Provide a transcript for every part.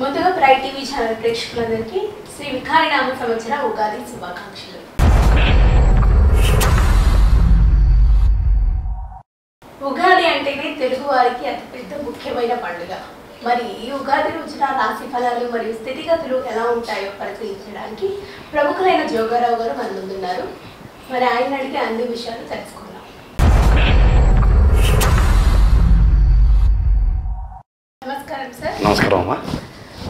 ముందుగా pride TV channel ప్రేక్షకులందరికీ శ్రీ వికారినామ సంవత్సర ఉగాది శుభాకాంక్షలు. ఉగాది అంటేనే తెలుగు వారికి అతిపెద్ద ముఖ్యమైన పండుగ. మరి ఈ ఉగాది రోజున రాశి ఫలాలు మరియు స్థితిగతులు ఎలా ఉంటాయో పరిశీలించడానికి ప్రముఖులైన జోగారావు గారు మన ముందున్నారు మరి ఆయన అడిగే అన్ని విషయాలు తెలుసుకుందాం. నమస్కారం సార్. నమస్కారం అమ్మా.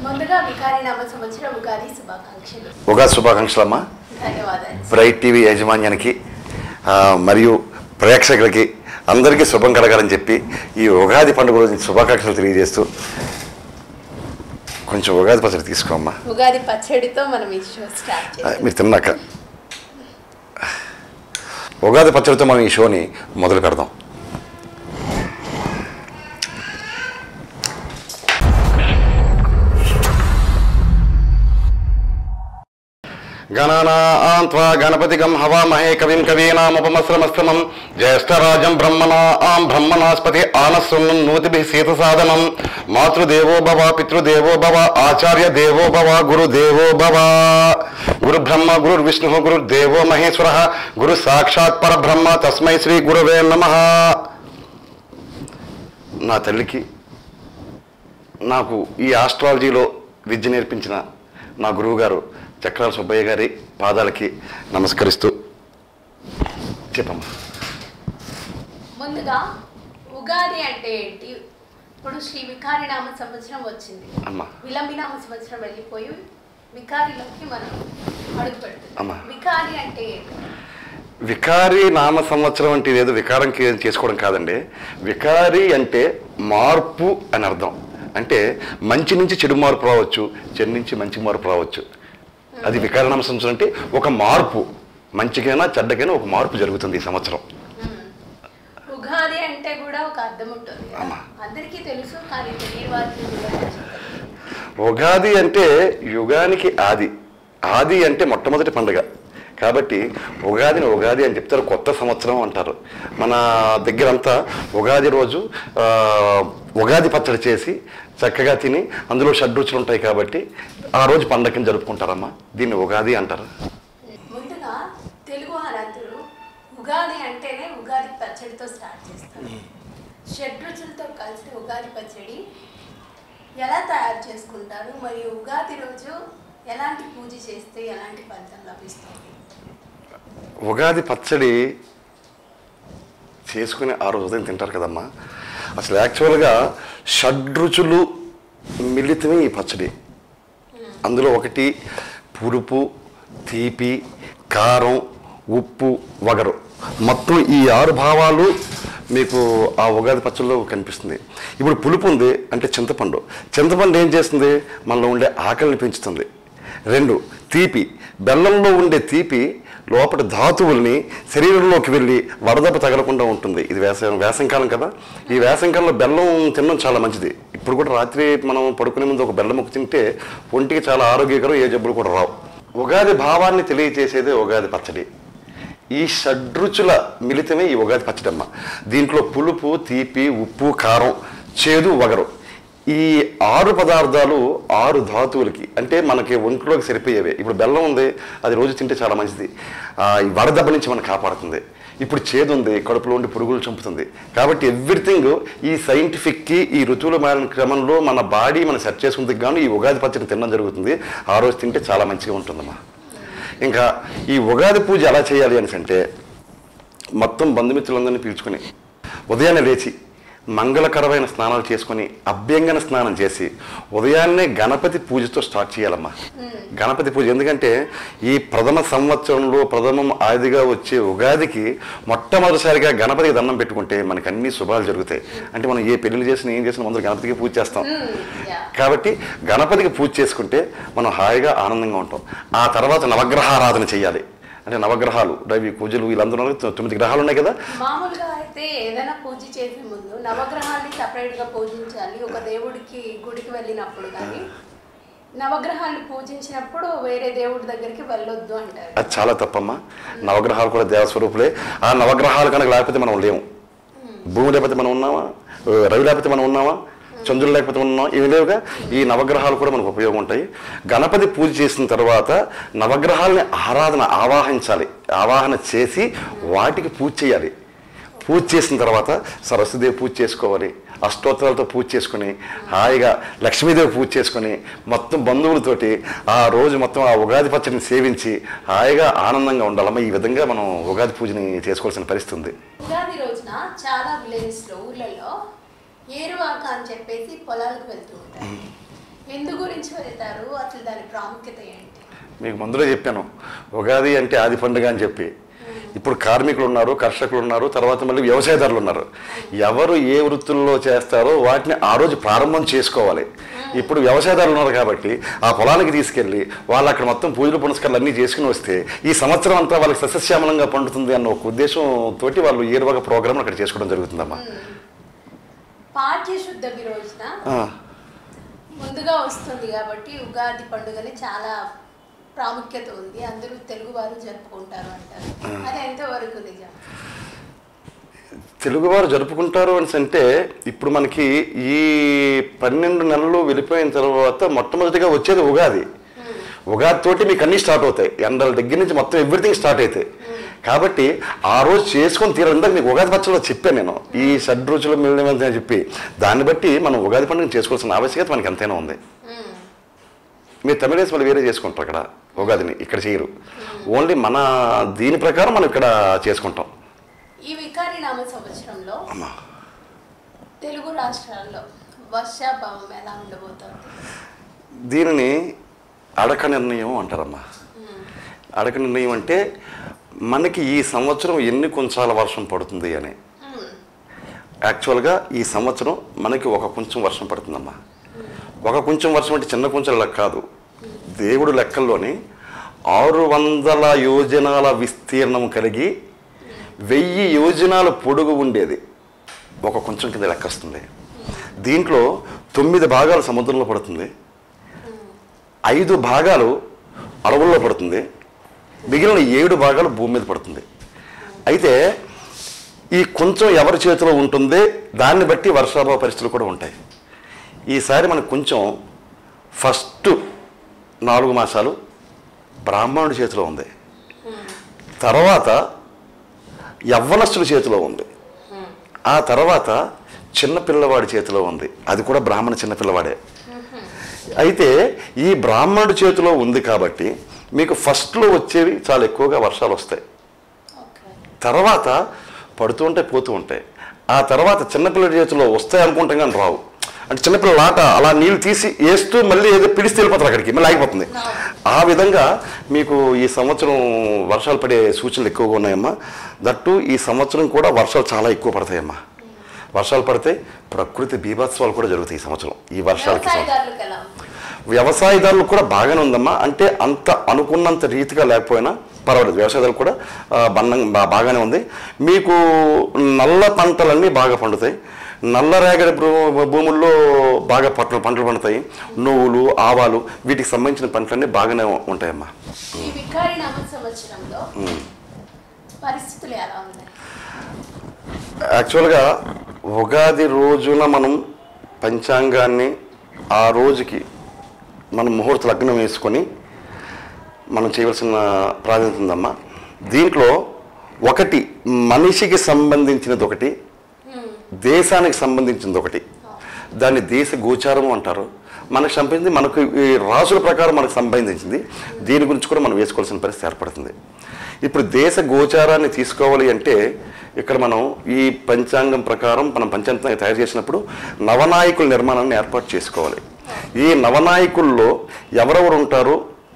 ముందుగా వికారి నామ సంవత్సర ఉగాది శుభాకాంక్షలు. ఉగాది అమ్మా ధన్యవాదాలు. బ్రైట్ టీవీ యాజమాన్యానికి మరియు ప్రేక్షకులకి అందరికీ శుభం కలగాలని చెప్పి ఈ ఉగాది పండుగ గురించి శుభాకాంక్షలు తెలియజేస్తూ కొంచెం ఉగాది పచ్చడి తీసుకోమ్మా. ఉగాది పచ్చడితో మనం ఈ షో స్టార్ట్ ఆ, చేస్తాం మీరు తిన్నాక. ఉగాది పచ్చడితో మనం ఈ షోని మొదలు పెడదాం. గణనాన్వా గణపతిగం హవామహే కవిం కవీనాముపమశ్రమస్తమం జ్యేష్ఠరాజం బ్రహ్మణా ఆం బ్రహ్మణాస్పతి ఆనశృణ్ణం నూతిభిः సాధనం మాతృదేవో భవ పితృదేవో భవ ఆచార్య దేవో భవ గురుదేవో భవ గురు బ్రహ్మ గురు విష్ణు గురుదేవో మహేశ్వర గురు సాక్షాత్ పరబ్రహ్మ తస్మై శ్రీ గురవే నమ నా తల్లికి నాకు ఈ ఆస్ట్రాలజీలో విద్య నేర్పించిన నా గురువుగారు చక్రాల సుబ్బయ్య గారి పాదాలకి నమస్కరిస్తూ చెప్పమ్మా. ముందుగా ఉగాది అంటే ఏంటి? ఇప్పుడు శ్రీ వికారి నామ సంవత్సరం వచ్చింది. అమ్మా. విలంబి నామ సంవత్సరం వెళ్ళిపోయి వికారిలోకి మనం అడుగు అమ్మా. వికారి అంటే ఏంటి? వికారి నామ సంవత్సరం అంటే ఏదో వికారం కే- చేసుకోవడం కాదండి. వికారి అంటే మార్పు అని అర్థం. అంటే మంచి నుంచి చెడు మార్పు రావచ్చు చెడు నుంచి మంచి మార్పు రావచ్చు. అది వికారి నామ సంవత్సరం అంటే ఒక మార్పు మంచికైనా చెడ్డకైనా ఒక మార్పు జరుగుతుంది ఈ సంవత్సరం ఉగాది అంటే కూడా ఒక అర్థం ఉంటుంది కదా. అమ్మా. అందరికీ తెలుసు కానీ తెలియని వారికి కూడా తెలుసు. ఉగాది అంటే యుగానికి ఆది ఆది అంటే మొట్టమొదటి పండుగ కాబట్టి ఉగాదిని ఉగాది అని చెప్తారు కొత్త సంవత్సరం అంటారు మన దగ్గరంతా ఉగాది రోజు ఉగాది పచ్చడి చేసి చక్కగా తిని అందులో షడ్రుచులు ఉంటాయి కాబట్టి ఆ రోజు పండగని జరుపుకుంటారమ్మా. దీన్ని ఉగాది అంటారు. ముందుగా తెలుగు హరాతులు ఉగాది అంటేనే ఉగాది పచ్చడితో స్టార్ట్ చేస్తారు. షడ్రుచులతో కలిసి ఉగాది పచ్చడి ఎలా తయారు చేసుకుంటారు? మరియు ఉగాది రోజు ఎలాంటి పూజ చేస్తే ఎలాంటి ఫలితం లభిస్తుంది? ఉగాది పచ్చడి చేసుకుని ఆ రోజు ఉదయం తింటారు కదమ్మా. అసలు యాక్చువల్గా షడ్రుచులు మిళితమే ఈ పచ్చడి. అందులో ఒకటి పులుపు తీపి కారం ఉప్పు వగరు. మొత్తం ఈ ఆరు భావాలు మీకు ఆ ఉగాది పచ్చల్లో కనిపిస్తుంది. ఇప్పుడు పులుపు ఉంది అంటే చింతపండు. చింతపండు ఏం చేస్తుంది? మనలో ఉండే ఆకలిని పెంచుతుంది. రెండు తీపి. బెల్లంలో ఉండే తీపి లోపల ధాతువుల్ని శరీరంలోకి వెళ్ళి వడదెబ్బ తగలకుండా ఉంటుంది. ఇది వేసవి వేసంకాలం కదా. ఈ వేసంకాలంలో బెల్లం తినడం చాలా మంచిది. ఇప్పుడు కూడా రాత్రి మనం పడుకునే ముందు ఒక బెల్లం ముక్క తింటే ఒంటికి చాలా ఆరోగ్యకరం ఏ జబ్బులు కూడా రావు. ఉగాది భావాన్ని తెలియజేసేదే ఉగాది పచ్చడి. ఈ షడ్రుచుల మిళితమే ఈ ఉగాది పచ్చడమ్మ. దీంట్లో పులుపు తీపి ఉప్పు కారం చేదు వగరు. ఈ ఆరు పదార్థాలు ఆరు ధాతువులకి అంటే మనకి ఒంట్లోకి సరిపోయేవే. ఇప్పుడు బెల్లం ఉంది అది రోజు తింటే చాలా మంచిది. ఈ వడదెబ్బ నుంచి మనం కాపాడుతుంది. ఇప్పుడు చేదు ఉంది కడుపులో ఉండి పురుగులు చంపుతుంది. కాబట్టి ఎవ్రీథింగ్ ఈ సైంటిఫిక్కి ఈ ఋతువులు మారిన క్రమంలో మన బాడీ మనం సెట్ చేసుకుందుకు గాను ఈ ఉగాది పచ్చడి తినడం జరుగుతుంది. ఆ రోజు తింటే చాలా మంచిగా ఉంటుందమ్మా. ఇంకా ఈ ఉగాది పూజ ఎలా చేయాలి అని అంటే మొత్తం బంధుమిత్రులందరినీ పీల్చుకుని ఉదయాన్నే లేచి మంగళకరమైన స్నానాలు చేసుకొని అభ్యంగన స్నానం చేసి ఉదయాన్నే గణపతి పూజతో స్టార్ట్ చేయాలమ్మా. గణపతి పూజ ఎందుకంటే ఈ ప్రథమ సంవత్సరంలో ప్రథమం ఆదిగా వచ్చే ఉగాదికి మొట్టమొదటిసారిగా గణపతికి దండం పెట్టుకుంటే మనకి అన్ని శుభాలు జరుగుతాయి. అంటే మనం ఏ పెళ్ళి చేసినా ఏం చేసినా ముందు గణపతికి పూజ చేస్తాం. కాబట్టి గణపతికి పూజ చేసుకుంటే మనం హాయిగా ఆనందంగా ఉంటాం. ఆ తర్వాత నవగ్రహారాధన చేయాలి. అంటే నవగ్రహాలు రవి పూజలు వీళ్ళందరూ. తొమ్మిది గ్రహాలు ఉన్నాయి కదా? మామూలుగా అయితే ఏదైనా పూజ చేసే ముందు నవగ్రహాన్ని separate గా పూజించాలి. ఒక దేవుడికి గుడికి వెళ్ళినప్పుడు కానీ నవగ్రహాన్ని పూజించినప్పుడు వేరే దేవుడి దగ్గరికి వెళ్ళొద్దు అంటారు. అది చాలా తప్పమ్మా. నవగ్రహాలు కూడా దేవస్వరూపులే ఆ నవగ్రహాలు కనుక లేకపోతే మనం లేము. భూమి లేకపోతే మనం ఉన్నామా? రవి లేకపోతే మనం ఉన్నామా? చంద్రులు లేకపోతే ఉన్నాం ఏమి లేవుగా. ఈ నవగ్రహాలు కూడా మనకు ఉపయోగం ఉంటాయి. గణపతి పూజ చేసిన తర్వాత నవగ్రహాలని ఆరాధన ఆవాహించాలి. ఆవాహన చేసి వాటికి పూజ చేయాలి. పూజ చేసిన తర్వాత సరస్వతిదేవి పూజ చేసుకోవాలి. అష్టోత్తరాలతో పూజ చేసుకుని హాయిగా లక్ష్మీదేవి పూజ చేసుకుని మొత్తం బంధువులతోటి ఆ రోజు మొత్తం ఆ ఉగాది పచ్చడిని సేవించి హాయిగా ఆనందంగా ఉండాలమ్మా. ఈ విధంగా మనం ఉగాది పూజని చేసుకోవాల్సిన పరిస్థితి ఉంది. ఉగాది రోజున చాలా విలేజెస్లో ఊర్లలో ఏరువాక అని చెప్పేసి పొలాలకు వెళ్తూ ఉంటారు. ఎందు గురించి వెళ్తారు? అసలు దాని ప్రాముఖ్యత ఏంటి? మీకు ముందులో చెప్పాను. ఉగాది అంటే ఆది పండుగ అని చెప్పి. ఇప్పుడు కార్మికులు ఉన్నారు కర్షకులు ఉన్నారు తర్వాత మళ్ళీ వ్యవసాయదారులు ఉన్నారు. ఎవరు ఏ వృత్తుల్లో చేస్తారో వాటిని ఆ రోజు ప్రారంభం చేసుకోవాలి. ఇప్పుడు వ్యవసాయదారులు ఉన్నారు కాబట్టి ఆ పొలానికి తీసుకెళ్ళి వాళ్ళు అక్కడ మొత్తం పూజలు పునస్కారాలు అన్నీ చేసుకుని వస్తే ఈ సంవత్సరం అంతా వాళ్ళకి సస్యశ్యామలంగా పండుతుంది అన్న ఒక ఉద్దేశంతో వాళ్ళు ఏరువాక ప్రోగ్రామ్ అక్కడ చేసుకోవడం జరుగుతుందమ్మా. పాఠ్య శుద్ధమి రోజున ఆ, ముందుగా వస్తుంది కాబట్టి ఉగాది పండుగని చాలా ప్రాముఖ్యత ఉంది. అందరూ తెలుగు వారు జరుపుకుంటారు అంటారు. అది ఎంతవరకు నిజం? తెలుగువారు జరుపుకుంటారు అని అంటే ఇప్పుడు మనకి ఈ పన్నెండు నెలలు వెళ్ళిపోయిన తర్వాత మొట్టమొదటిగా వచ్చేది ఉగాది. ఉగాది తోటి మీకు అన్నీ స్టార్ట్ అవుతాయి. ఎండల దగ్గర నుంచి మొత్తం ఎవ్రీథింగ్ స్టార్ట్ అవుతాయి. కాబట్టి ఆ రోజు చేసుకొని తీరాలి. ఇందాక మీకు ఉగాది పచ్చలో చెప్పాను నేను. ఈ షడ్రుచులు మిగిలిన అని చెప్పి. దాన్ని బట్టి మనం ఉగాది పండుగ చేసుకోవాల్సిన ఆవశ్యకత మనకి ఎంతైనా ఉంది. మీరు తమిళేసి వాళ్ళు వేరే చేసుకుంటారు అక్కడ ఉగాదిని ఇక్కడ చేయరు. ఓన్లీ మన దీని ప్రకారం మనం ఇక్కడ చేసుకుంటాం. ఈ వికారి నామ సంవత్సరంలో అమ్మా. తెలుగు రాష్ట్రాల్లో వర్షాభావం ఎలా ఉండబోతోంది? దీనిని అడక నిర్ణయం అంటారమ్మా. అడక నిర్ణయం అంటే మనకి ఈ సంవత్సరం ఎన్ని కొంచాల వర్షం పడుతుంది అని? యాక్చువల్గా ఈ సంవత్సరం మనకి ఒక కొంచెం వర్షం పడుతుందమ్మా. ఒక కొంచెం వర్షం అంటే చిన్న కొంచెం లెక్క కాదు. దేవుడు లెక్కల్లోని ఆరు వందల యోజనాల విస్తీర్ణం కలిగి వెయ్యి యోజనాల పొడుగు ఉండేది. ఒక కొంచెం కింద లెక్క వస్తుంది. దీంట్లో తొమ్మిది భాగాలు సముద్రంలో పడుతుంది. ఐదు భాగాలు అడవుల్లో పడుతుంది. మిగిలిన ఏడు భాగాలు భూమి మీద పడుతుంది. అయితే ఈ కొంచెం ఎవరి చేతిలో ఉంటుంది దాన్ని బట్టి వర్షాభావ పరిస్థితులు కూడా ఉంటాయి. ఈసారి మనకు కొంచెం ఫస్ట్ నాలుగు మాసాలు బ్రాహ్మణుడి చేతిలో ఉంది. తర్వాత యవ్వనస్తుడి చేతిలో ఉంది. ఆ తర్వాత చిన్నపిల్లవాడి చేతిలో ఉంది. అది కూడా బ్రాహ్మణ చిన్నపిల్లవాడే అయితే ఈ బ్రాహ్మణుడి చేతిలో ఉంది కాబట్టి మీకు ఫస్ట్లో వచ్చేవి చాలా ఎక్కువగా వర్షాలు వస్తాయి. తర్వాత పడుతూ ఉంటాయి పోతూ ఉంటాయి. ఆ తర్వాత చిన్నపిల్లడి చేతిలో వస్తాయి అనుకుంటాం కానీ రావు. అంటే చిన్నపిల్లల ఆట అలా నీళ్ళు తీసి వేస్తూ మళ్ళీ ఏదో పిలిస్తే వెళ్ళిపోతారు అక్కడికి మళ్ళీ ఆగిపోతుంది. ఆ విధంగా మీకు ఈ సంవత్సరం వర్షాలు పడే సూచనలు ఎక్కువగా ఉన్నాయమ్మా. దట్టు ఈ సంవత్సరం కూడా వర్షాలు చాలా ఎక్కువ పడతాయమ్మా. వర్షాలు పడితే ప్రకృతి బీభత్సవాలు కూడా జరుగుతాయి ఈ సంవత్సరం ఈ వర్షాలకి వ్యవసాయదారులకు కూడా బాగానే ఉందమ్మా. అంటే అంత అనుకున్నంత రీతిగా లేకపోయినా పర్వాలేదు. వ్యవసాయదారులు కూడా బన్నం బాగానే ఉంది. మీకు నల్ల పంటలన్నీ బాగా పండుతాయి. నల్ల రేగడి భూముల్లో బాగా పంటలు పంటలు పండుతాయి. నువ్వులు ఆవాలు వీటికి సంబంధించిన పంటలన్నీ బాగానే ఉంటాయమ్మా. యాక్చువల్గా ఉగాది రోజున మనం పంచాంగాన్ని ఆ రోజుకి మనం ముహూర్త లగ్నం వేసుకొని మనం చేయవలసిన ప్రాధాన్యత ఉందమ్మా. దీంట్లో ఒకటి మనిషికి సంబంధించినది ఒకటి మ్మ్. దేశానికి సంబంధించింది ఒకటి. దాన్ని దేశ గోచారము అంటారు. మనకు సంబంధించి మనకు ఈ రాసుల ప్రకారం మనకు సంబంధించింది. దీని గురించి కూడా మనం వేసుకోవాల్సిన పరిస్థితి ఏర్పడుతుంది. ఇప్పుడు దేశ గోచారాన్ని తీసుకోవాలి అంటే ఇక్కడ మనం ఈ పంచాంగం ప్రకారం మనం పంచాంగం తయారు చేసినప్పుడు నవనాయకుల నిర్మాణాన్ని ఏర్పాటు చేసుకోవాలి. ఈ నవనాయకుల్లో ఎవరెవరు ఉంటారు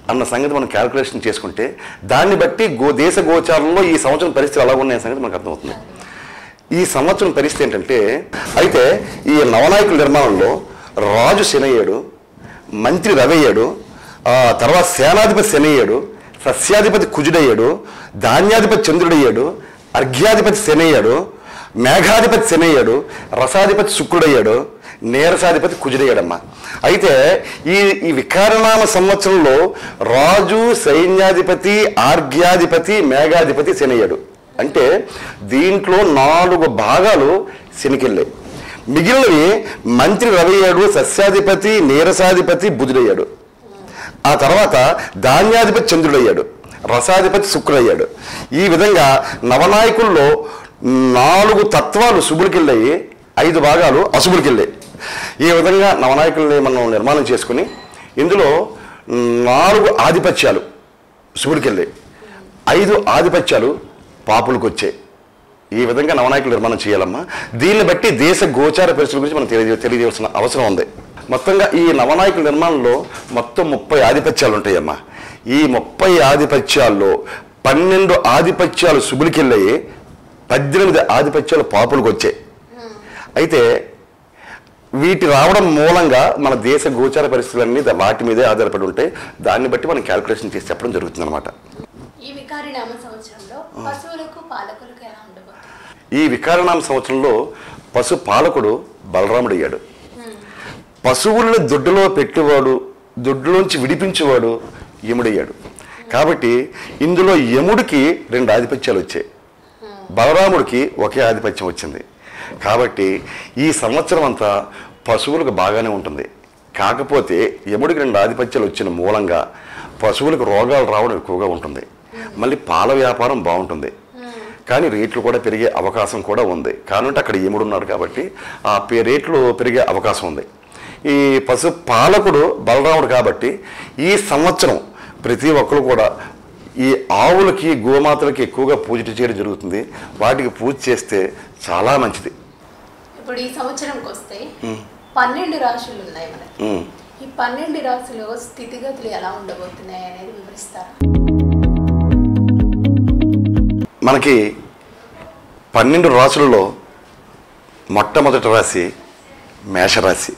అన్న సంగతి మనం క్యాల్కులేషన్ చేసుకుంటే దాన్ని బట్టి గో దేశ గోచారంలో ఈ సంవత్సరం పరిస్థితులు ఎలా ఉన్నాయనే సంగతి మనకు అర్థమవుతుంది. ఈ సంవత్సరం పరిస్థితి ఏంటంటే అయితే ఈ నవనాయకుల నిర్మాణంలో రాజు శనయ్యాడు మంత్రి రవయ్యాడు ఆ తర్వాత సేనాధిపతి శనయ్యాడు సస్యాధిపతి కుజుడయ్యాడు ధాన్యాధిపతి చంద్రుడయ్యాడు అర్ఘ్యాధిపతి శనయ్యాడు మేఘాధిపతి శనయ్యాడు రసాధిపతి శుక్రుడయ్యాడు నీరసాధిపతి కుజుడయ్యాడమ్మా. అయితే ఈ ఈ వికారనామ సంవత్సరంలో రాజు సైన్యాధిపతి ఆర్ఘ్యాధిపతి మేఘాధిపతి శనయ్యాడు. అంటే దీంట్లో నాలుగు భాగాలు శనికెళ్ళాయి. మిగిలినవి మంత్రి రవి అయ్యాడు సస్యాధిపతి నీరసాధిపతి బుధుడయ్యాడు. ఆ తర్వాత ధాన్యాధిపతి చంద్రుడయ్యాడు రసాధిపతి శుక్రుడయ్యాడు. ఈ విధంగా నవనాయకుల్లో నాలుగు తత్వాలు శుభుడికెళ్ళాయి ఐదు భాగాలు అశుభుడికెళ్ళాయి. ఈ విధంగా నవనాయకుల్ని మనం నిర్మాణం చేసుకుని ఇందులో నాలుగు ఆధిపత్యాలు శివుడికెళ్ళి. ఐదు ఆధిపత్యాలు పాపులకు వచ్చాయి ఈ విధంగా నవనాయకులు నిర్మాణం చేయాలమ్మా. దీన్ని బట్టి దేశ గోచార పరిస్థితుల గురించి మనం తెలియ తెలియజేయాల్సిన అవసరం ఉంది. మొత్తంగా ఈ నవనాయకుల నిర్మాణంలో మొత్తం ముప్పై ఆధిపత్యాలు ఉంటాయమ్మా. ఈ ముప్పై ఆధిపత్యాల్లో పన్నెండు ఆధిపత్యాలు శుభులకెళ్ళాయి పద్దెనిమిది ఆధిపత్యాలు పాపులకు వచ్చాయి అయితే వీటి రావడం మూలంగా మన దేశ గోచార పరిస్థితులన్నీ వాటి మీదే ఆధారపడి ఉంటాయి దాన్ని బట్టి మనం క్యాల్కులేషన్ చేసి చెప్పడం జరుగుతుంది అనమాట ఈ వికారనామ సంవత్సరంలో పశు పాలకుడు బలరాముడు అయ్యాడు పశువులను దొడ్డులో పెట్టేవాడు దొడ్డులోంచి విడిపించేవాడు యముడయ్యాడు. కాబట్టి ఇందులో యముడికి రెండు ఆధిపత్యాలు వచ్చాయి. బలరాముడికి ఒకే ఆధిపత్యం వచ్చింది. కాబట్టి ఈ సంవత్సరం అంతా పశువులకు బాగానే ఉంటుంది. కాకపోతే యముడికి రెండు ఆధిపత్యాలు వచ్చిన మూలంగా పశువులకు రోగాలు రావడం ఎక్కువగా ఉంటుంది. మళ్ళీ పాల వ్యాపారం బాగుంటుంది. కానీ రేట్లు కూడా పెరిగే అవకాశం కూడా ఉంది. కానంటే అక్కడ యముడు ఉన్నాడు కాబట్టి ఆ పే- రేట్లు పెరిగే అవకాశం ఉంది. ఈ పశు పాలకుడు బలరాముడు కాబట్టి ఈ సంవత్సరం ప్రతి ఒక్కరు కూడా ఈ ఆవులకి గోమాతలకి ఎక్కువగా పూజ చేయడం జరుగుతుంది. వాటికి పూజ చేస్తే చాలా మంచిది. ఇప్పుడు ఈ సంవత్సరంకి వస్తే పన్నెండు రాశులు ఉన్నాయి మనకి. ఈ పన్నెండు రాశులు స్థితిగతులు ఎలా ఉండబోతున్నాయి అనేది వివరిస్తారు? మనకి పన్నెండు రాశులలో మొట్టమొదటి రాశి మేషరాశి.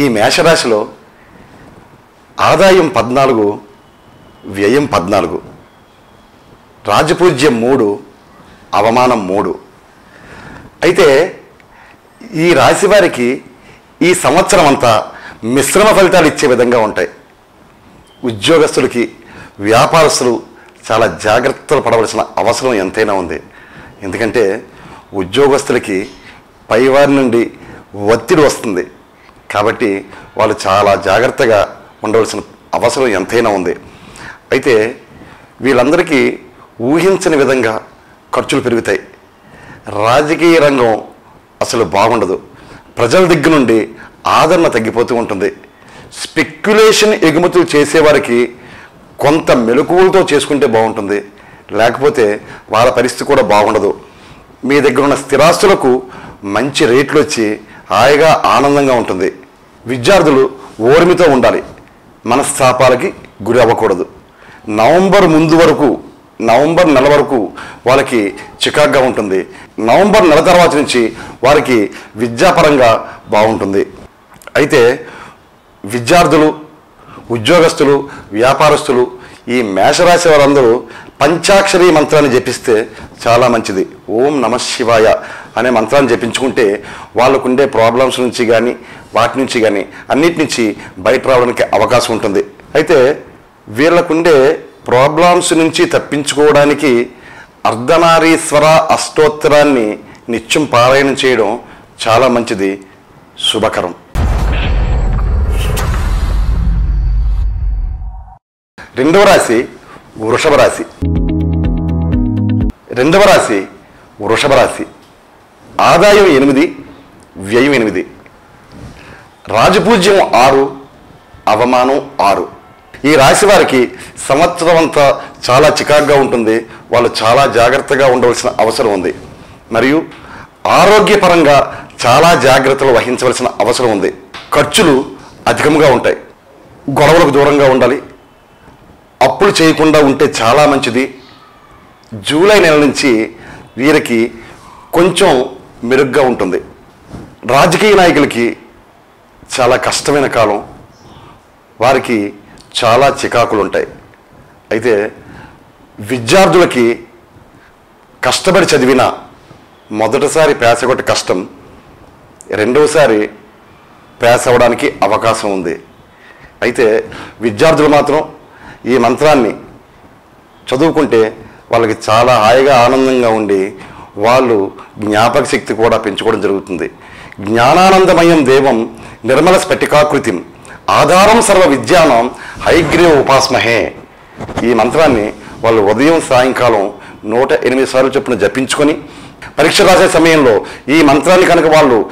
ఈ మేషరాశిలో ఆదాయం పద్నాలుగు వ్యయం పద్నాలుగు. రాజపూజ్యం మూడు అవమానం మూడు. అయితే ఈ రాశి వారికి ఈ సంవత్సరం అంతా మిశ్రమ ఫలితాలు ఇచ్చే విధంగా ఉంటాయి. ఉద్యోగస్తులకి వ్యాపారస్తులు చాలా జాగ్రత్తలు పడవలసిన అవసరం ఎంతైనా ఉంది. ఎందుకంటే ఉద్యోగస్తులకి పైవారి నుండి ఒత్తిడి వస్తుంది. కాబట్టి వాళ్ళు చాలా జాగ్రత్తగా ఉండవలసిన అవసరం ఎంతైనా ఉంది. అయితే వీళ్ళందరికీ ఊహించని విధంగా ఖర్చులు పెరుగుతాయి. రాజకీయ రంగం అసలు బాగుండదు. ప్రజల దగ్గర నుండి ఆదరణ తగ్గిపోతూ ఉంటుంది. స్పెక్యులేషన్ ఎగుమతులు చేసేవారికి కొంత మెలకువలతో చేసుకుంటే బాగుంటుంది. లేకపోతే వాళ్ళ పరిస్థితి కూడా బాగుండదు. మీ దగ్గర ఉన్న స్థిరాస్తులకు మంచి రేట్లు వచ్చి హాయిగా ఆనందంగా ఉంటుంది. విద్యార్థులు ఓర్మితో ఉండాలి. మనస్తాపాలకి గురి అవ్వకూడదు. నవంబర్ ముందు వరకు నవంబర్ నెల వరకు వాళ్ళకి చికాగ్గా ఉంటుంది. నవంబర్ నెల తర్వాత నుంచి వారికి విద్యాపరంగా బాగుంటుంది. అయితే విద్యార్థులు ఉద్యోగస్తులు వ్యాపారస్తులు ఈ మేషరాశి వారందరూ పంచాక్షరీ మంత్రాన్ని జపిస్తే చాలా మంచిది. ఓం నమ శివాయ అనే మంత్రాన్ని జపించుకుంటే వాళ్ళకుండే ప్రాబ్లమ్స్ నుంచి కానీ వాటి నుంచి కానీ అన్నిటి నుంచి బయట రావడానికి అవకాశం ఉంటుంది. అయితే వీళ్ళకుండే ప్రాబ్లమ్స్ నుంచి తప్పించుకోవడానికి అర్ధనారీశ్వర అష్టోత్తరాన్ని నిత్యం పారాయణం చేయడం చాలా మంచిది. శుభకరం. రెండవ రాశి వృషభ రాశి. రెండవ రాశి వృషభ రాశి. ఆదాయం ఎనిమిది వ్యయం ఎనిమిది. రాజపూజ్యం ఆరు అవమానం ఆరు. ఈ రాశి వారికి సంవత్సరం అంతా చాలా చికాగ్గా ఉంటుంది. వాళ్ళు చాలా జాగ్రత్తగా ఉండవలసిన అవసరం ఉంది. మరియు ఆరోగ్యపరంగా చాలా జాగ్రత్తలు వహించవలసిన అవసరం ఉంది. ఖర్చులు అధికంగా ఉంటాయి. గొడవలకు దూరంగా ఉండాలి. అప్పులు చేయకుండా ఉంటే చాలా మంచిది. జూలై నెల నుంచి వీరికి కొంచెం మెరుగ్గా ఉంటుంది. రాజకీయ నాయకులకి చాలా కష్టమైన కాలం. వారికి చాలా చికాకులు ఉంటాయి అయితే విద్యార్థులకి కష్టపడి చదివిన మొదటిసారి పేస కొట్టి కష్టం రెండవసారి పేస్ అవ్వడానికి అవకాశం ఉంది. అయితే విద్యార్థులు మాత్రం ఈ మంత్రాన్ని చదువుకుంటే వాళ్ళకి చాలా హాయిగా ఆనందంగా ఉండి వాళ్ళు జ్ఞాపక శక్తి కూడా పెంచుకోవడం జరుగుతుంది. జ్ఞానానందమయం దేవం నిర్మల స్ఫటికాకృతిం. ఆధారం సర్వ విద్యానం హైగ్రీవ ఉపాసమహే. ఈ మంత్రాన్ని వాళ్ళు ఉదయం సాయంకాలం నూట ఎనిమిది సార్లు చొప్పున జపించుకొని పరీక్ష రాసే సమయంలో ఈ మంత్రాన్ని కనుక వాళ్ళు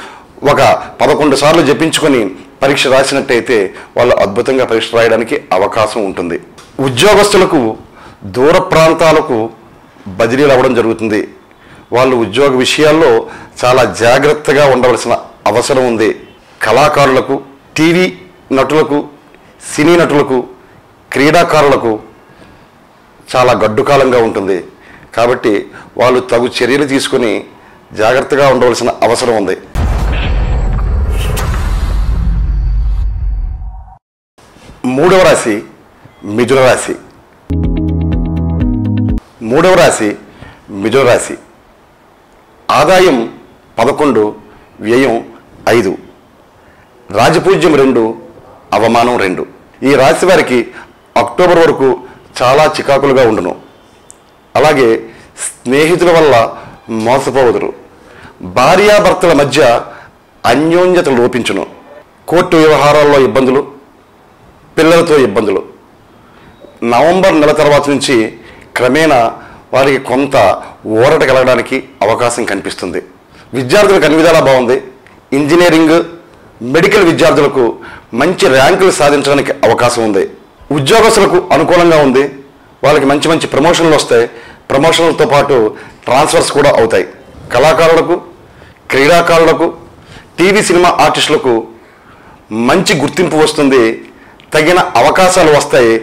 ఒక పదకొండు సార్లు జపించుకొని పరీక్ష రాసినట్టయితే వాళ్ళు అద్భుతంగా పరీక్ష రాయడానికి అవకాశం ఉంటుంది. ఉద్యోగస్తులకు దూర ప్రాంతాలకు బదిలీలు అవ్వడం జరుగుతుంది. వాళ్ళు ఉద్యోగ విషయాల్లో చాలా జాగ్రత్తగా ఉండవలసిన అవసరం ఉంది. కళాకారులకు టీవీ నటులకు సినీ నటులకు క్రీడాకారులకు చాలా గడ్డుకాలంగా ఉంటుంది. కాబట్టి వాళ్ళు తగు చర్యలు తీసుకొని జాగ్రత్తగా ఉండవలసిన అవసరం ఉంది. మూడవ రాశి మిథున రాశి. మూడవ రాశి మిథున రాశి. ఆదాయం పదకొండు వ్యయం ఐదు. రాజపూజ్యం రెండు అవమానం రెండు. ఈ రాశి వారికి అక్టోబర్ వరకు చాలా చికాకులుగా ఉండును. అలాగే స్నేహితుల వల్ల మోసపోవదురు. భార్యాభర్తల మధ్య అన్యోన్యత లోపించును. కోర్టు వ్యవహారాల్లో ఇబ్బందులు పిల్లలతో ఇబ్బందులు. నవంబర్ నెల తర్వాత నుంచి క్రమేణా వారికి కొంత ఊరట కలగడానికి అవకాశం కనిపిస్తుంది. విద్యార్థులకు అన్ని విధాలా బాగుంది. ఇంజనీరింగ్ మెడికల్ విద్యార్థులకు మంచి ర్యాంకులు సాధించడానికి అవకాశం ఉంది. ఉద్యోగస్తులకు అనుకూలంగా ఉంది. వాళ్ళకి మంచి మంచి ప్రమోషన్లు వస్తాయి. ప్రమోషన్లతో పాటు ట్రాన్స్ఫర్స్ కూడా అవుతాయి. కళాకారులకు క్రీడాకారులకు టీవీ సినిమా ఆర్టిస్టులకు మంచి గుర్తింపు వస్తుంది. తగిన అవకాశాలు వస్తాయి.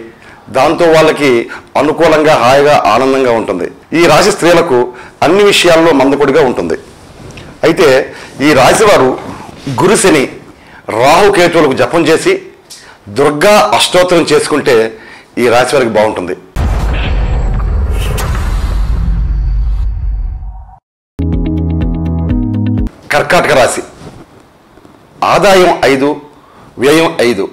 దాంతో వాళ్ళకి అనుకూలంగా హాయిగా ఆనందంగా ఉంటుంది. ఈ రాశి స్త్రీలకు అన్ని విషయాల్లో మందకొడిగా ఉంటుంది. అయితే ఈ రాశివారు గురుశని రాహుకేతువులకు జపం చేసి దుర్గా అష్టోత్తరం చేసుకుంటే ఈ రాశి వారికి బాగుంటుంది. కర్కాటక రాశి. ఆదాయం ఐదు వ్యయం ఐదు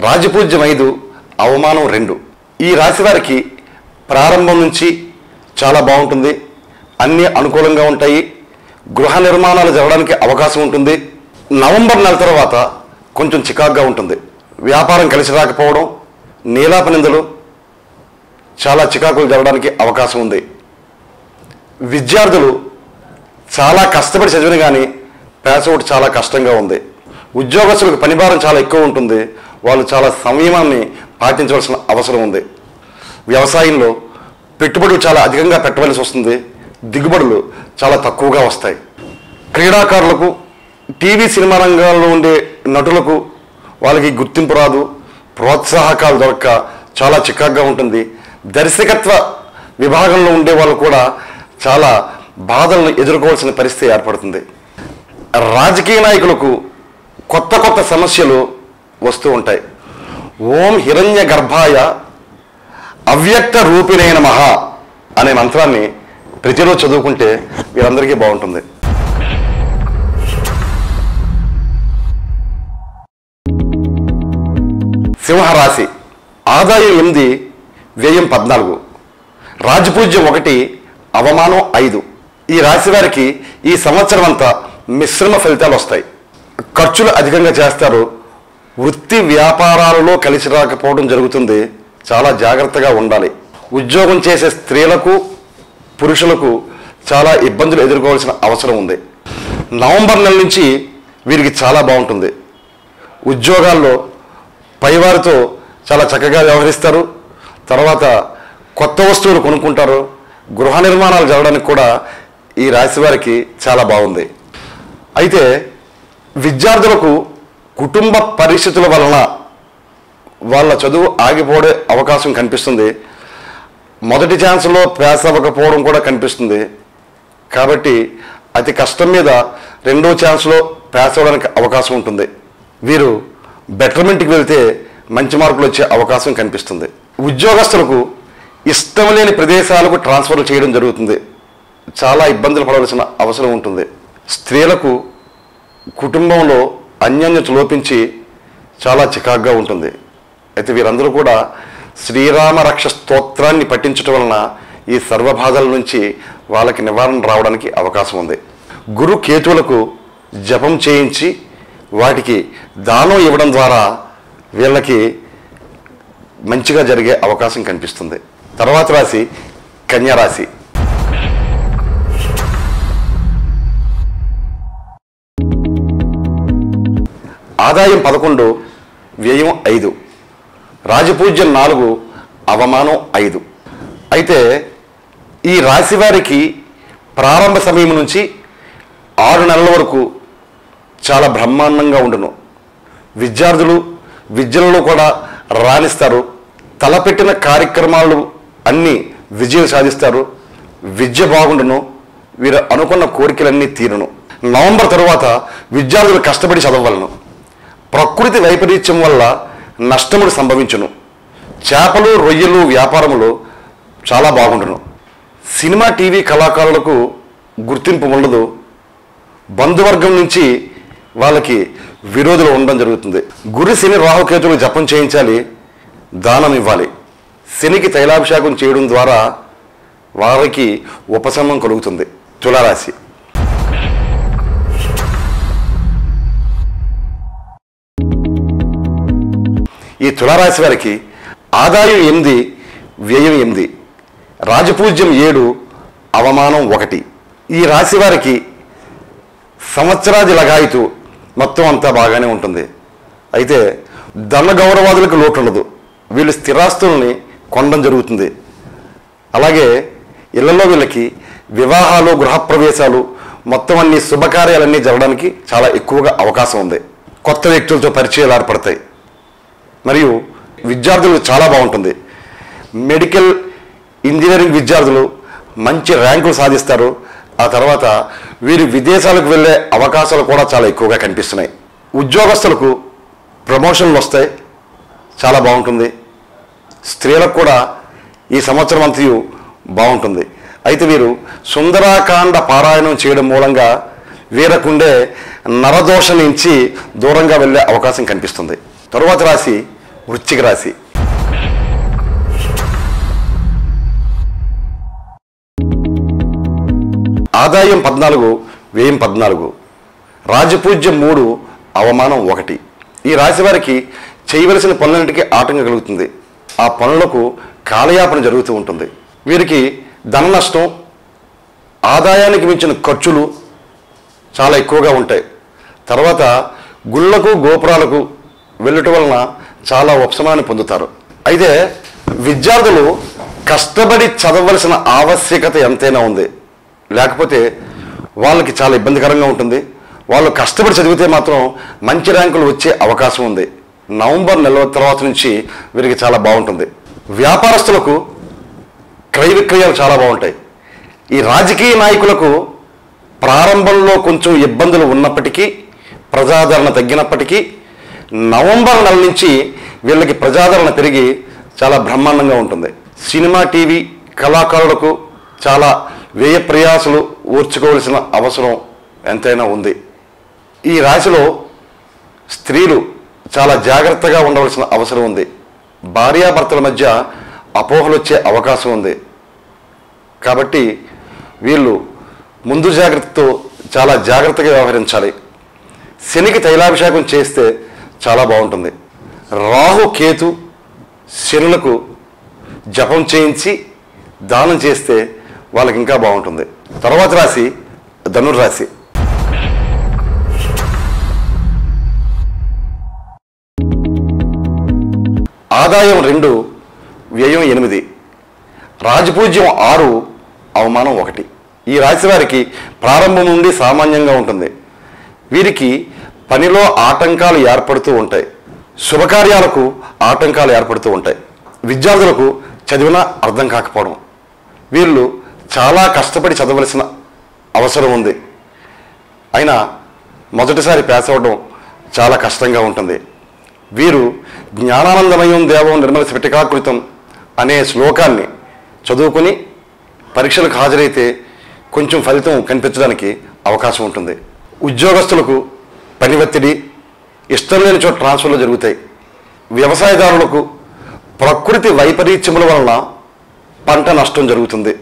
రాజపూజ్యం ఐదు అవమానం రెండు. ఈ రాశి వారికి ప్రారంభం నుంచి చాలా బాగుంటుంది. అన్నీ అనుకూలంగా ఉంటాయి. గృహ నిర్మాణాలు జరగడానికి అవకాశం ఉంటుంది. నవంబర్ నెల తర్వాత కొంచెం చికాగ్గా ఉంటుంది. వ్యాపారం కలిసి రాకపోవడం నీలాప నిందలు చాలా చికాకులు జరగడానికి అవకాశం ఉంది. విద్యార్థులు చాలా కష్టపడి చదివిన కానీ పాస్ అవుట్ చాలా కష్టంగా ఉంది. ఉద్యోగస్తులకు పనిభారం చాలా ఎక్కువ ఉంటుంది. వాళ్ళు చాలా సంయమాన్ని పాటించవలసిన అవసరం ఉంది. వ్యవసాయంలో పెట్టుబడులు చాలా అధికంగా పెట్టవలసి వస్తుంది. దిగుబడులు చాలా తక్కువగా వస్తాయి. క్రీడాకారులకు టీవీ సినిమా రంగాల్లో ఉండే నటులకు వాళ్ళకి గుర్తింపు రాదు ప్రోత్సాహకాలు దొరక్క చాలా చికాగ్గా ఉంటుంది. దర్శకత్వ విభాగంలో ఉండే వాళ్ళు కూడా చాలా బాధలను ఎదుర్కోవాల్సిన పరిస్థితి ఏర్పడుతుంది. రాజకీయ నాయకులకు కొత్త కొత్త సమస్యలు వస్తూ ఉంటాయి. ఓం హిరణ్య గర్భాయ అవ్యక్త రూపిణైన మహా అనే మంత్రాన్ని ప్రతిరోజు చదువుకుంటే వీరందరికీ బాగుంటుంది. సింహరాశి. ఆదాయం ఎనిమిది వ్యయం పద్నాలుగు. రాజపూజ్యం ఒకటి అవమానం ఐదు. ఈ రాశి వారికి ఈ సంవత్సరం అంతా మిశ్రమ ఫలితాలు వస్తాయి. ఖర్చులు అధికంగా చేస్తారు. వృత్తి వ్యాపారాలలో కలిసి రాకపోవడం జరుగుతుంది. చాలా జాగ్రత్తగా ఉండాలి. ఉద్యోగం చేసే స్త్రీలకు పురుషులకు చాలా ఇబ్బందులు ఎదుర్కోవాల్సిన అవసరం ఉంది. నవంబర్ నెల నుంచి వీరికి చాలా బాగుంటుంది. ఉద్యోగాల్లో పైవారితో చాలా చక్కగా వ్యవహరిస్తారు. తర్వాత కొత్త వస్తువులు కొనుక్కుంటారు. గృహ నిర్మాణాలు జరగడానికి కూడా ఈ రాశి వారికి చాలా బాగుంది. అయితే విద్యార్థులకు కుటుంబ పరిస్థితుల వలన వాళ్ళ చదువు ఆగిపోడే అవకాశం కనిపిస్తుంది. మొదటి ఛాన్స్లో ప్యాస్ అవ్వకపోవడం కూడా కనిపిస్తుంది. కాబట్టి అతి కష్టం మీద రెండో ఛాన్స్లో ప్యాస్ అవ్వడానికి అవకాశం ఉంటుంది. వీరు బెటర్మెంట్కి వెళ్తే మంచి మార్కులు వచ్చే అవకాశం కనిపిస్తుంది. ఉద్యోగస్తులకు ఇష్టం లేని ప్రదేశాలకు ట్రాన్స్ఫర్లు చేయడం జరుగుతుంది. చాలా ఇబ్బందులు పడవలసిన అవసరం ఉంటుంది. స్త్రీలకు కుటుంబంలో అన్యోన్యత లోపించి చాలా చికాగ్గా ఉంటుంది. అయితే వీరందరూ కూడా శ్రీరామ రక్ష స్తోత్రాన్ని పఠించటం వలన ఈ సర్వబాధల నుంచి వాళ్ళకి నివారణ రావడానికి అవకాశం ఉంది. గురు కేతువులకు జపం చేయించి వాటికి దానం ఇవ్వడం ద్వారా వీళ్ళకి మంచిగా జరిగే అవకాశం కనిపిస్తుంది. తర్వాత రాశి కన్యారాశి ఆదాయం పదకొండు వ్యయం ఐదు. రాజపూజ్యం నాలుగు అవమానం ఐదు. అయితే ఈ రాశి వారికి ప్రారంభ సమయం నుంచి ఆరు నెలల వరకు చాలా బ్రహ్మాండంగా ఉండును. విద్యార్థులు విద్యలలో కూడా రాణిస్తారు. తలపెట్టిన కార్యక్రమాలు అన్నీ విజయం సాధిస్తారు. విద్య బాగుండును. వీరు అనుకున్న కోరికలన్నీ తీరును. నవంబర్ తరువాత విద్యార్థులు కష్టపడి చదవలను ప్రకృతి వైపరీత్యం వల్ల నష్టములు సంభవించును. చేపలు రొయ్యలు వ్యాపారములు చాలా బాగుండును. సినిమా టీవీ కళాకారులకు గుర్తింపు ఉండదు. బంధువర్గం నుంచి వాళ్ళకి విరోధులు ఉండడం జరుగుతుంది. గురు శని రాహుకేతులు జపం చేయించాలి దానం ఇవ్వాలి. శనికి తైలాభిషేకం చేయడం ద్వారా వారికి ఉపశమనం కలుగుతుంది. తులారాశి. ఈ తులారాశి వారికి ఆదాయం ఎనిమిది వ్యయం ఎనిమిది రాజపూజ్యం ఏడు అవమానం ఒకటి. ఈ రాశి వారికి సంవత్సరాది లగాయితూ మొత్తం అంతా బాగానే ఉంటుంది. అయితే ధన గౌరవాదులకు లోటు ఉండదు. వీళ్ళు స్థిరాస్తుల్ని కొనడం జరుగుతుంది. అలాగే ఇళ్ళలో వీళ్ళకి వివాహాలు గృహప్రవేశాలు మొత్తం అన్ని శుభకార్యాలన్నీ జరగడానికి చాలా ఎక్కువగా అవకాశం ఉంది. కొత్త వ్యక్తులతో పరిచయాలు ఏర్పడతాయి. మరియు విద్యార్థులు చాలా బాగుంటుంది. మెడికల్ ఇంజనీరింగ్ విద్యార్థులు మంచి ర్యాంకులు సాధిస్తారు. ఆ తర్వాత వీరు విదేశాలకు వెళ్ళే అవకాశాలు కూడా చాలా ఎక్కువగా కనిపిస్తున్నాయి. ఉద్యోగస్తులకు ప్రమోషన్లు వస్తాయి. చాలా బాగుంటుంది. స్త్రీలకు కూడా ఈ సంవత్సరం అంతయు బాగుంటుంది. అయితే వీరు సుందరాకాండ పారాయణం చేయడం మూలంగా వీరకుండే నరదోష నుంచి దూరంగా వెళ్ళే అవకాశం కనిపిస్తుంది. తరువాత రాశి వృశ్చిక రాశి. ఆదాయం పద్నాలుగు వ్యయం పద్నాలుగు. రాజపూజ్యం మూడు అవమానం ఒకటి. ఈ రాశి వారికి చేయవలసిన పనులన్నిటికీ ఆటంకం కలుగుతుంది. ఆ పనులకు కాలయాపన జరుగుతూ ఉంటుంది. వీరికి ధన నష్టం ఆదాయానికి మించిన ఖర్చులు చాలా ఎక్కువగా ఉంటాయి. తర్వాత గుళ్ళకు గోపురాలకు వెళ్ళటం వలన చాలా ఉపశమాన్ని పొందుతారు. అయితే విద్యార్థులు కష్టపడి చదవలసిన ఆవశ్యకత ఎంతైనా ఉంది. లేకపోతే వాళ్ళకి చాలా ఇబ్బందికరంగా ఉంటుంది. వాళ్ళు కష్టపడి చదివితే మాత్రం మంచి ర్యాంకులు వచ్చే అవకాశం ఉంది. నవంబర్ నెల తర్వాత నుంచి వీరికి చాలా బాగుంటుంది. వ్యాపారస్తులకు క్రయ విక్రయాలు చాలా బాగుంటాయి. ఈ రాజకీయ నాయకులకు ప్రారంభంలో కొంచెం ఇబ్బందులు ఉన్నప్పటికీ ప్రజాదరణ తగ్గినప్పటికీ నవంబర్ నెల నుంచి వీళ్ళకి ప్రజాదరణ పెరిగి చాలా బ్రహ్మాండంగా ఉంటుంది. సినిమా టీవీ కళాకారులకు చాలా వ్యయ ప్రయాసలు ఓర్చుకోవలసిన అవసరం ఎంతైనా ఉంది. ఈ రాశిలో స్త్రీలు చాలా జాగ్రత్తగా ఉండవలసిన అవసరం ఉంది. భార్యాభర్తల మధ్య అపోహలు వచ్చే అవకాశం ఉంది. కాబట్టి వీళ్ళు ముందు జాగ్రత్తతో చాలా జాగ్రత్తగా వ్యవహరించాలి. శనికి తైలాభిషేకం చేస్తే చాలా బాగుంటుంది. రాహు కేతు శనులకు జపం చేయించి దానం చేస్తే వాళ్ళకి ఇంకా బాగుంటుంది. తర్వాత రాశి ధనుర్రాశి ఆదాయం రెండు వ్యయం ఎనిమిది. రాజపూజ్యం ఆరు అవమానం ఒకటి. ఈ రాశి వారికి ప్రారంభం నుండి సామాన్యంగా ఉంటుంది. వీరికి పనిలో ఆటంకాలు ఏర్పడుతూ ఉంటాయి. శుభకార్యాలకు ఆటంకాలు ఏర్పడుతూ ఉంటాయి. విద్యార్థులకు చదివిన అర్థం కాకపోవడం. వీళ్ళు చాలా కష్టపడి చదవలసిన అవసరం ఉంది. అయినా మొదటిసారి పాస్ అవ్వడం చాలా కష్టంగా ఉంటుంది. వీరు జ్ఞానానందమయం దేవం నిర్మల స్ఫటికాకృతం అనే శ్లోకాన్ని చదువుకుని పరీక్షలకు హాజరైతే కొంచెం ఫలితం కనిపించడానికి అవకాశం ఉంటుంది. ఉద్యోగస్తులకు పని ఒత్తిడి ఇష్టం లేని చోట ట్రాన్స్ఫర్లు జరుగుతాయి. వ్యవసాయదారులకు ప్రకృతి వైపరీత్యముల వలన పంట నష్టం జరుగుతుంది.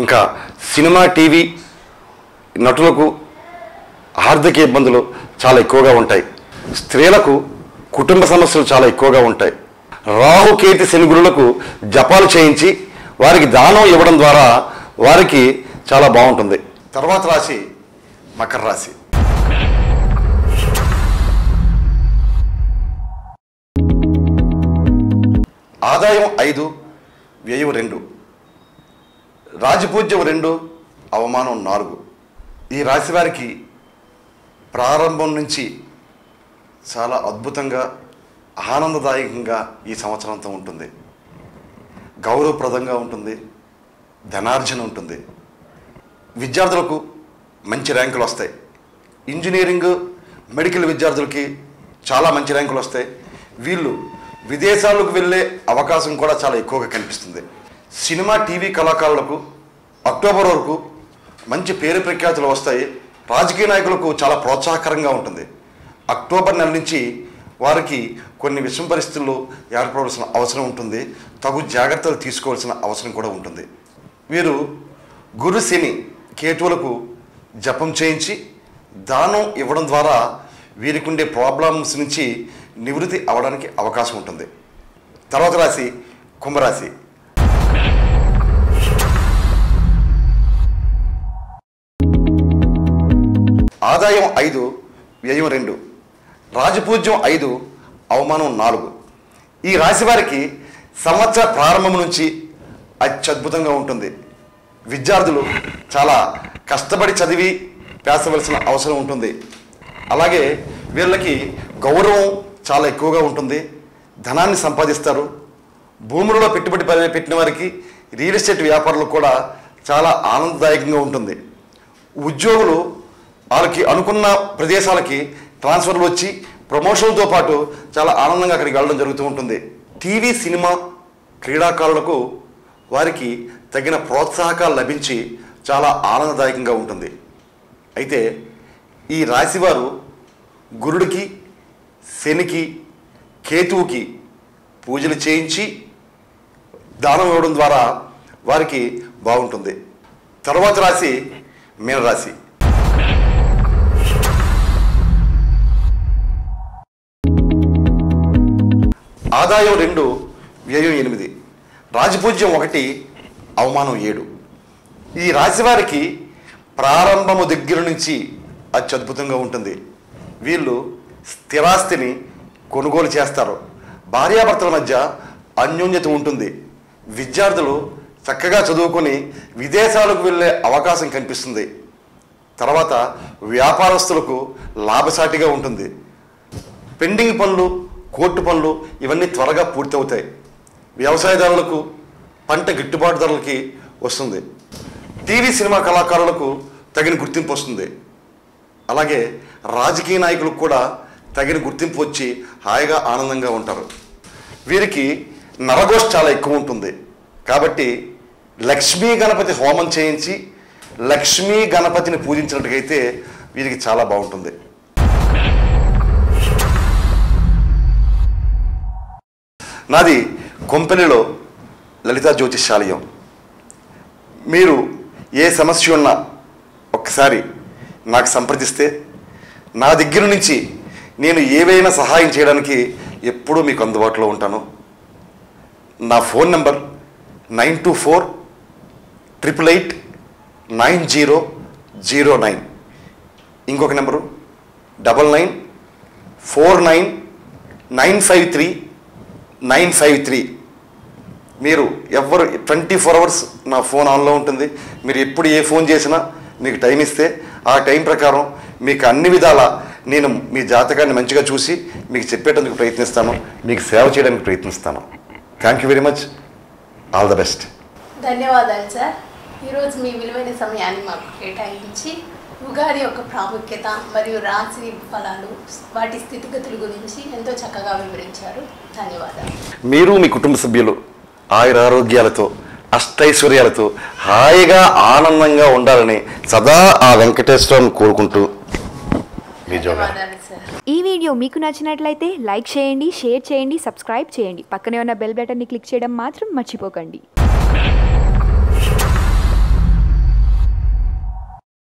ఇంకా సినిమా టీవీ నటులకు ఆర్థిక ఇబ్బందులు చాలా ఎక్కువగా ఉంటాయి. స్త్రీలకు కుటుంబ సమస్యలు చాలా ఎక్కువగా ఉంటాయి. రాహుకేతి శనిగురులకు జపాలు చేయించి వారికి దానం ఇవ్వడం ద్వారా వారికి చాలా బాగుంటుంది. తర్వాత రాశి మకర రాశి. ఆదాయం ఐదు వ్యయం రెండు. రాజపూజ్యం రెండు అవమానం నాలుగు. ఈ రాశి వారికి ప్రారంభం నుంచి చాలా అద్భుతంగా ఆనందదాయకంగా ఈ సంవత్సరంతో ఉంటుంది. గౌరవప్రదంగా ఉంటుంది. ధనార్జన ఉంటుంది. విద్యార్థులకు మంచి ర్యాంకులు వస్తాయి. ఇంజనీరింగ్ మెడికల్ విద్యార్థులకి చాలా మంచి ర్యాంకులు వస్తాయి. వీళ్ళు విదేశాలకు వెళ్ళే అవకాశం కూడా చాలా ఎక్కువగా కనిపిస్తుంది. సినిమా టీవీ కళాకారులకు అక్టోబర్ వరకు మంచి పేరు ప్రఖ్యాతులు వస్తాయి. రాజకీయ నాయకులకు చాలా ప్రోత్సాహకరంగా ఉంటుంది. అక్టోబర్ నెల నుంచి వారికి కొన్ని విషమ పరిస్థితుల్లో ఏర్పడవలసిన అవసరం ఉంటుంది. తగు జాగ్రత్తలు తీసుకోవాల్సిన అవసరం కూడా ఉంటుంది. వీరు గురు శని కేతువులకు జపం చేయించి దానం ఇవ్వడం ద్వారా వీరికి ఉండే ప్రాబ్లమ్స్ నుంచి నివృత్తి అవడానికి అవకాశం ఉంటుంది. తర్వాత రాశి కుంభరాశి. ఆదాయం ఐదు వ్యయం రెండు. రాజపూజ్యం ఐదు అవమానం నాలుగు. ఈ రాశి వారికి సంవత్సర ప్రారంభం నుంచి అత్యద్భుతంగా ఉంటుంది. విద్యార్థులు చాలా కష్టపడి చదివి పేసవలసిన అవసరం ఉంటుంది. అలాగే వీళ్ళకి గౌరవం చాలా ఎక్కువగా ఉంటుంది. ధనాన్ని సంపాదిస్తారు. భూములలో పెట్టుబడి పెట్టిన వారికి రియల్ ఎస్టేట్ వ్యాపారులకు కూడా చాలా ఆనందదాయకంగా ఉంటుంది. ఉద్యోగులు వాళ్ళకి అనుకున్న ప్రదేశాలకి ట్రాన్స్ఫర్లు వచ్చి ప్రమోషన్లతో పాటు చాలా ఆనందంగా అక్కడికి వెళ్ళడం జరుగుతూ ఉంటుంది. టీవీ సినిమా క్రీడాకారులకు వారికి తగిన ప్రోత్సాహకాలు లభించి చాలా ఆనందదాయకంగా ఉంటుంది. అయితే ఈ రాశివారు గురుడికి శనికి కేతువుకి పూజలు చేయించి దానం ఇవ్వడం ద్వారా వారికి బాగుంటుంది. తర్వాత రాశి మీనరాశి. ఆదాయం రెండు వ్యయం ఎనిమిది. రాజపూజ్యం ఒకటి అవమానం ఏడు. ఈ రాశివారికి ప్రారంభము దగ్గర నుంచి అత్యద్భుతంగా ఉంటుంది. వీళ్ళు స్థిరాస్తిని కొనుగోలు చేస్తారు. భార్యాభర్తల మధ్య అన్యోన్యత ఉంటుంది. విద్యార్థులు చక్కగా చదువుకొని విదేశాలకు వెళ్ళే అవకాశం కనిపిస్తుంది. తర్వాత వ్యాపారస్తులకు లాభసాటిగా ఉంటుంది. పెండింగ్ పనులు కోర్టు పనులు ఇవన్నీ త్వరగా పూర్తవుతాయి. వ్యవసాయదారులకు పంట గిట్టుబాటు ధరలకి వస్తుంది. టీవీ సినిమా కళాకారులకు తగిన గుర్తింపు వస్తుంది. అలాగే రాజకీయ నాయకులకు కూడా తగిన గుర్తింపు వచ్చి హాయిగా ఆనందంగా ఉంటారు. వీరికి నరగోష్ చాలా ఎక్కువ ఉంటుంది. కాబట్టి లక్ష్మీ గణపతి హోమం చేయించి లక్ష్మీ గణపతిని పూజించినట్టుగైతే వీరికి చాలా బాగుంటుంది. నాది కొంపెనీలో లలితా జ్యోతిషాలయం. మీరు ఏ సమస్య ఉన్నా ఒక్కసారి నాకు సంప్రదిస్తే నా దగ్గర నుంచి నేను ఏవైనా సహాయం చేయడానికి ఎప్పుడూ మీకు అందుబాటులో ఉంటాను. నా phone number nine two four triple eight nine zero zero nine. ఇంకొక number double nine four nine nine five three nine five three. మీరు ఎవరు ట్వంటీ ఫోర్ అవర్స్ నా ఫోన్ ఆన్లో ఉంటుంది. మీరు ఎప్పుడు ఏ ఫోన్ చేసినా మీకు టైం ఇస్తే ఆ టైం ప్రకారం మీకు అన్ని విధాల నేను మీ జాతకాన్ని మంచిగా చూసి మీకు చెప్పేటందుకు ప్రయత్నిస్తాను. మీకు సేవ చేయడానికి ప్రయత్నిస్తాను. Thank you very much all the best ధన్యవాదాలు సార్. ఈరోజు మీ విలువైన సమయాన్ని మాకు కేటాయించి ఉగాది యొక్క ప్రాముఖ్యత మరియు రాశి ఫలాలు వాటి స్థితిగతుల గురించి ఎంతో చక్కగా వివరించారు. ధన్యవాదాలు. మీరు మీ కుటుంబ సభ్యులు ఆయుర ఆరోగ్యాలతో అష్టైశ్వర్యాలతో హాయిగా ఆనందంగా ఉండాలని సదా ఆ వెంకటేశ్వరం కోరుకుంటూ ఈ వీడియో మీకు నచ్చినట్లయితే లైక్ చేయండి షేర్ చేయండి సబ్స్క్రైబ్ చేయండి. పక్కనే ఉన్న బెల్ బటన్ని క్లిక్ చేయడం మాత్రం మర్చిపోకండి.